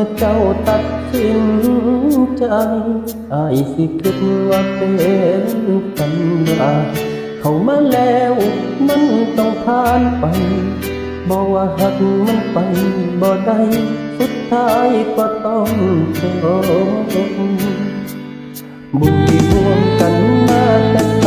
มื่อเจ้าตัดสินใจอายสิคิดว่าเป็นสัญญาเข้ามาแล้วมันต้องผ่านไปบอกว่าหักมันไปบ่ได้สุดท้ายก็ต้องจบบุญที่ร่วมกันมาแต่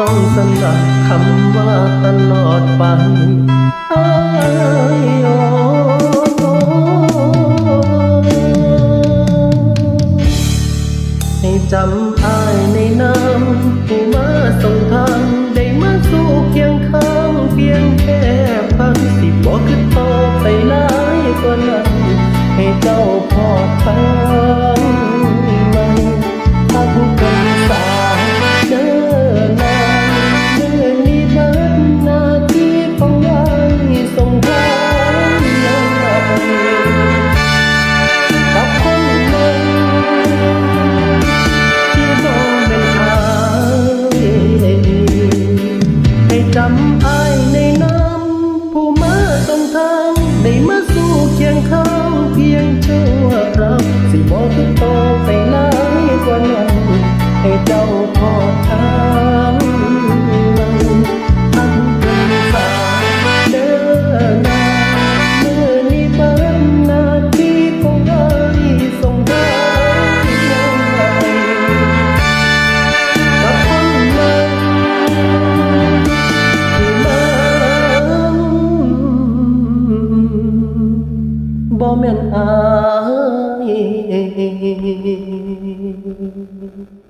ต้องสลับคำว่าตลอดไปอ้ายโอ้ให้จำอายในน้ำผู้มาส่งทางได้มาสู่เคียงข้างเพียงแค่พันสิบอกคือต่อไปหลายกว่านั้นให้เจ้าพอทาง จำอายในน้ำผู้มาส่งทางได้มาสู่เคียงข้างเพียงชั่วค เป็นอาย